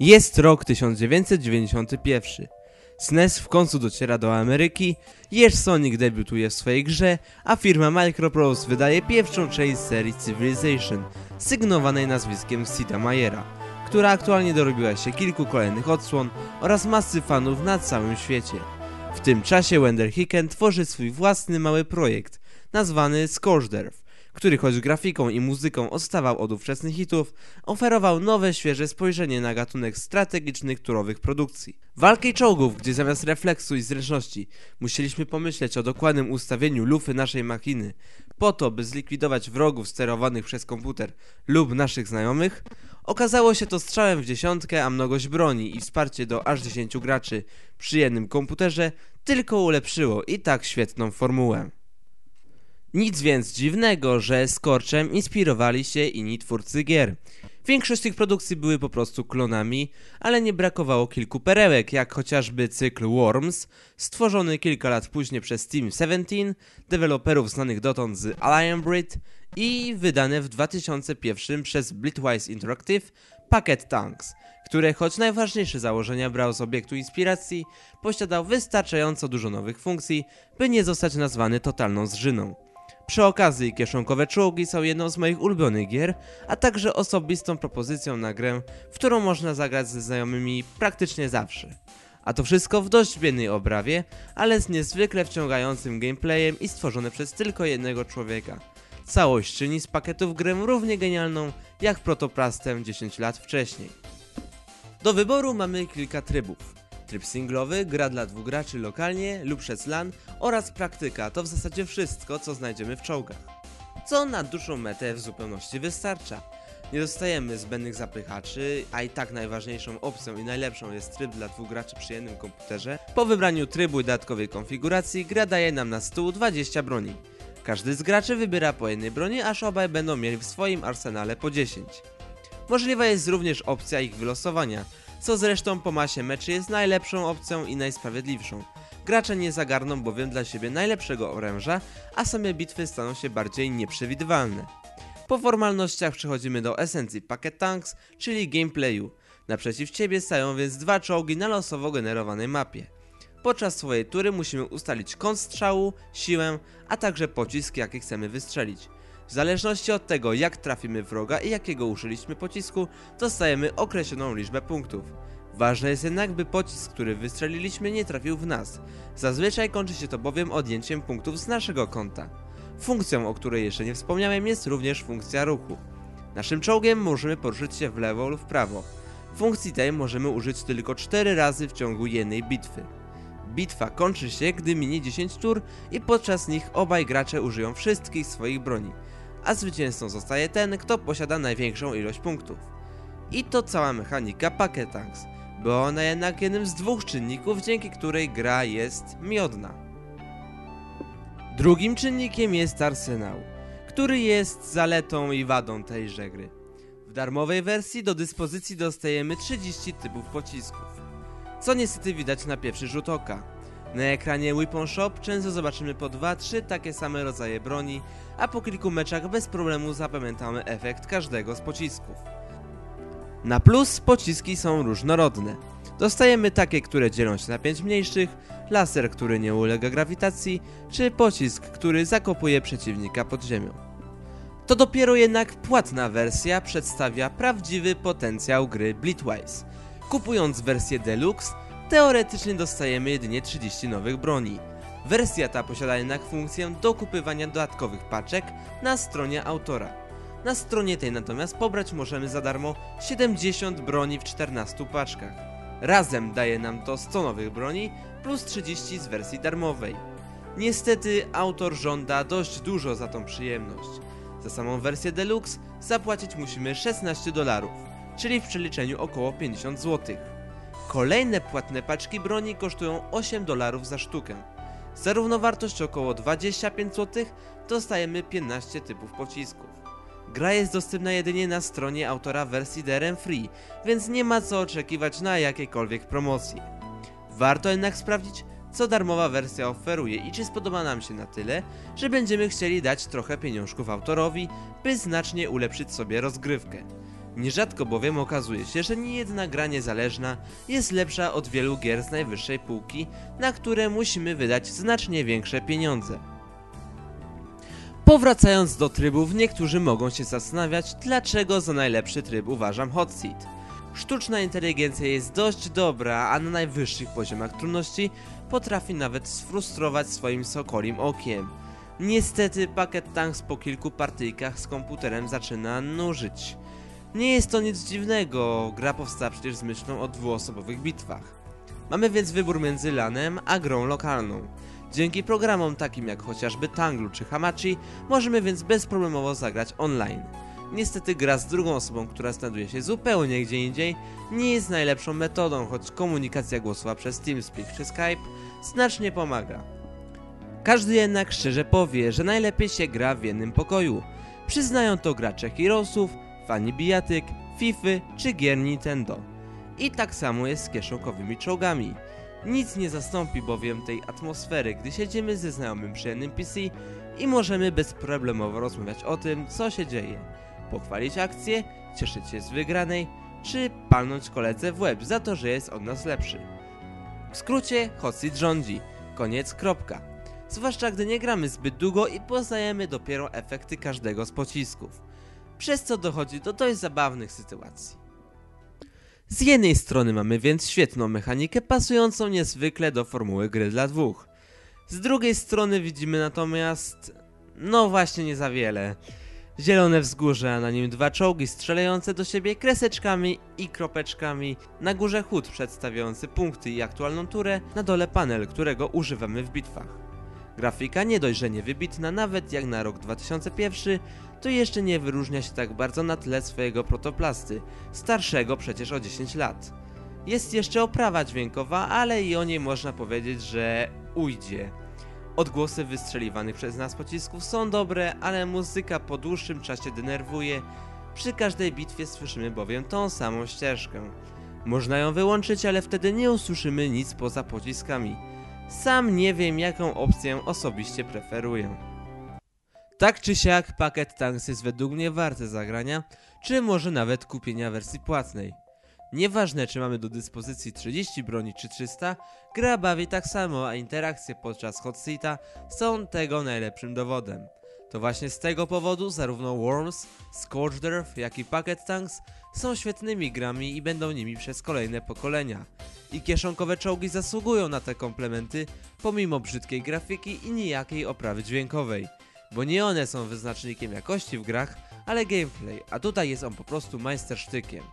Jest rok 1991. SNES w końcu dociera do Ameryki, Jeż Sonic debiutuje w swojej grze, a firma Microprose wydaje pierwszą część serii Civilization, sygnowanej nazwiskiem Sida Mayera, która aktualnie dorobiła się kilku kolejnych odsłon oraz masy fanów na całym świecie. W tym czasie Wender Hicken tworzy swój własny mały projekt, nazwany Scorchderf, który choć grafiką i muzyką odstawał od ówczesnych hitów, oferował nowe, świeże spojrzenie na gatunek strategicznych turowych produkcji. Walki czołgów, gdzie zamiast refleksu i zręczności musieliśmy pomyśleć o dokładnym ustawieniu lufy naszej machiny, po to, by zlikwidować wrogów sterowanych przez komputer lub naszych znajomych, okazało się to strzałem w dziesiątkę, a mnogość broni i wsparcie do aż 10 graczy przy jednym komputerze tylko ulepszyło i tak świetną formułę. Nic więc dziwnego, że Scorchem inspirowali się inni twórcy gier. Większość tych produkcji były po prostu klonami, ale nie brakowało kilku perełek, jak chociażby cykl Worms, stworzony kilka lat później przez Team 17, deweloperów znanych dotąd z Alliance Breed i wydane w 2001 przez Blitwise Interactive Packet Tanks, które choć najważniejsze założenia brał z obiektu inspiracji, posiadał wystarczająco dużo nowych funkcji, by nie zostać nazwany totalną zżyną. Przy okazji kieszonkowe czołgi są jedną z moich ulubionych gier, a także osobistą propozycją na grę, w którą można zagrać ze znajomymi praktycznie zawsze. A to wszystko w dość biednej obrawie, ale z niezwykle wciągającym gameplayem i stworzone przez tylko jednego człowieka. Całość czyni z pakietów grę równie genialną jak Protoplastem 10 lat wcześniej. Do wyboru mamy kilka trybów. Tryb singlowy, gra dla dwóch graczy lokalnie lub przez LAN oraz praktyka to w zasadzie wszystko co znajdziemy w czołgach. Co na dłuższą metę w zupełności wystarcza. Nie dostajemy zbędnych zapychaczy, a i tak najważniejszą opcją i najlepszą jest tryb dla dwóch graczy przy jednym komputerze. Po wybraniu trybu i dodatkowej konfiguracji gra daje nam na stół 20 broni. Każdy z graczy wybiera po jednej broni, aż obaj będą mieli w swoim arsenale po 10. Możliwa jest również opcja ich wylosowania, co zresztą po masie meczy jest najlepszą opcją i najsprawiedliwszą. Gracze nie zagarną bowiem dla siebie najlepszego oręża, a same bitwy staną się bardziej nieprzewidywalne. Po formalnościach przechodzimy do esencji Packet Tanks, czyli gameplayu. Naprzeciw ciebie stają więc dwa czołgi na losowo generowanej mapie. Podczas swojej tury musimy ustalić kąt strzału, siłę, a także pocisk jaki chcemy wystrzelić. W zależności od tego jak trafimy wroga i jakiego użyliśmy pocisku, dostajemy określoną liczbę punktów. Ważne jest jednak, by pocisk, który wystrzeliliśmy nie trafił w nas. Zazwyczaj kończy się to bowiem odjęciem punktów z naszego konta. Funkcją, o której jeszcze nie wspomniałem, jest również funkcja ruchu. Naszym czołgiem możemy poruszyć się w lewo lub w prawo. Funkcji tej możemy użyć tylko 4 razy w ciągu jednej bitwy. Bitwa kończy się, gdy minie 10 tur i podczas nich obaj gracze użyją wszystkich swoich broni a zwycięzcą zostaje ten, kto posiada największą ilość punktów. I to cała mechanika Packet Tanks, bo ona jednak jednym z dwóch czynników, dzięki której gra jest miodna. Drugim czynnikiem jest arsenał, który jest zaletą i wadą tejże gry. W darmowej wersji do dyspozycji dostajemy 30 typów pocisków, co niestety widać na pierwszy rzut oka. Na ekranie Weapon Shop często zobaczymy po 2-3 takie same rodzaje broni, a po kilku meczach bez problemu zapamiętamy efekt każdego z pocisków. Na plus pociski są różnorodne. Dostajemy takie, które dzielą się na 5 mniejszych, laser, który nie ulega grawitacji, czy pocisk, który zakopuje przeciwnika pod ziemią. To dopiero jednak płatna wersja przedstawia prawdziwy potencjał gry Blitwise. Kupując wersję Deluxe, teoretycznie dostajemy jedynie 30 nowych broni. Wersja ta posiada jednak funkcję dokupywania dodatkowych paczek na stronie autora. Na stronie tej natomiast pobrać możemy za darmo 70 broni w 14 paczkach. Razem daje nam to 100 nowych broni plus 30 z wersji darmowej. Niestety autor żąda dość dużo za tą przyjemność. Za samą wersję deluxe zapłacić musimy 16 dolarów, czyli w przeliczeniu około 50 zł. Kolejne płatne paczki broni kosztują 8 dolarów za sztukę. Za równowartość około 25 zł dostajemy 15 typów pocisków. Gra jest dostępna jedynie na stronie autora wersji DRM Free, więc nie ma co oczekiwać na jakiekolwiek promocje. Warto jednak sprawdzić, co darmowa wersja oferuje i czy spodoba nam się na tyle, że będziemy chcieli dać trochę pieniążków autorowi, by znacznie ulepszyć sobie rozgrywkę. Nierzadko bowiem okazuje się, że niejedna gra niezależna jest lepsza od wielu gier z najwyższej półki, na które musimy wydać znacznie większe pieniądze. Powracając do trybów, niektórzy mogą się zastanawiać, dlaczego za najlepszy tryb uważam Hot Seat. Sztuczna inteligencja jest dość dobra, a na najwyższych poziomach trudności potrafi nawet sfrustrować swoim sokolim okiem. Niestety pakiet Tanks po kilku partyjkach z komputerem zaczyna nużyć. Nie jest to nic dziwnego, gra powstała przecież z myślą o dwuosobowych bitwach. Mamy więc wybór między LANem a grą lokalną. Dzięki programom takim jak chociażby Tanglu czy Hamachi możemy więc bezproblemowo zagrać online. Niestety gra z drugą osobą, która znajduje się zupełnie gdzie indziej, nie jest najlepszą metodą, choć komunikacja głosowa przez TeamSpeak czy Skype znacznie pomaga. Każdy jednak szczerze powie, że najlepiej się gra w jednym pokoju. Przyznają to gracze Heroesów, fani bijatyk, Fify czy gier Nintendo. I tak samo jest z kieszonkowymi czołgami. Nic nie zastąpi bowiem tej atmosfery, gdy siedzimy ze znajomym przy jednym PC i możemy bezproblemowo rozmawiać o tym, co się dzieje. Pochwalić akcję, cieszyć się z wygranej, czy palnąć koledze w łeb za to, że jest od nas lepszy. W skrócie, hot seat rządzi. Koniec, kropka. Zwłaszcza gdy nie gramy zbyt długo i poznajemy dopiero efekty każdego z pocisków. Przez co dochodzi do dość zabawnych sytuacji. Z jednej strony mamy więc świetną mechanikę pasującą niezwykle do formuły gry dla dwóch. Z drugiej strony widzimy natomiast... no właśnie nie za wiele. Zielone wzgórze, a na nim dwa czołgi strzelające do siebie kreseczkami i kropeczkami, na górze hut przedstawiający punkty i aktualną turę, na dole panel, którego używamy w bitwach. Grafika nie dość, że nie wybitna nawet jak na rok 2001, to jeszcze nie wyróżnia się tak bardzo na tle swojego protoplasty, starszego przecież o 10 lat. Jest jeszcze oprawa dźwiękowa, ale i o niej można powiedzieć, że ujdzie. Odgłosy wystrzeliwanych przez nas pocisków są dobre, ale muzyka po dłuższym czasie denerwuje. Przy każdej bitwie słyszymy bowiem tą samą ścieżkę. Można ją wyłączyć, ale wtedy nie usłyszymy nic poza pociskami. Sam nie wiem jaką opcję osobiście preferuję. Tak czy siak pakiet Tanks jest według mnie warty zagrania, czy może nawet kupienia wersji płatnej. Nieważne czy mamy do dyspozycji 30 broni czy 300, gra bawi tak samo, a interakcje podczas hot seata są tego najlepszym dowodem. To właśnie z tego powodu zarówno Worms, Scorched Earth, jak i Packet Tanks są świetnymi grami i będą nimi przez kolejne pokolenia. I kieszonkowe czołgi zasługują na te komplementy, pomimo brzydkiej grafiki i nijakiej oprawy dźwiękowej. Bo nie one są wyznacznikiem jakości w grach, ale gameplay, a tutaj jest on po prostu majstersztykiem.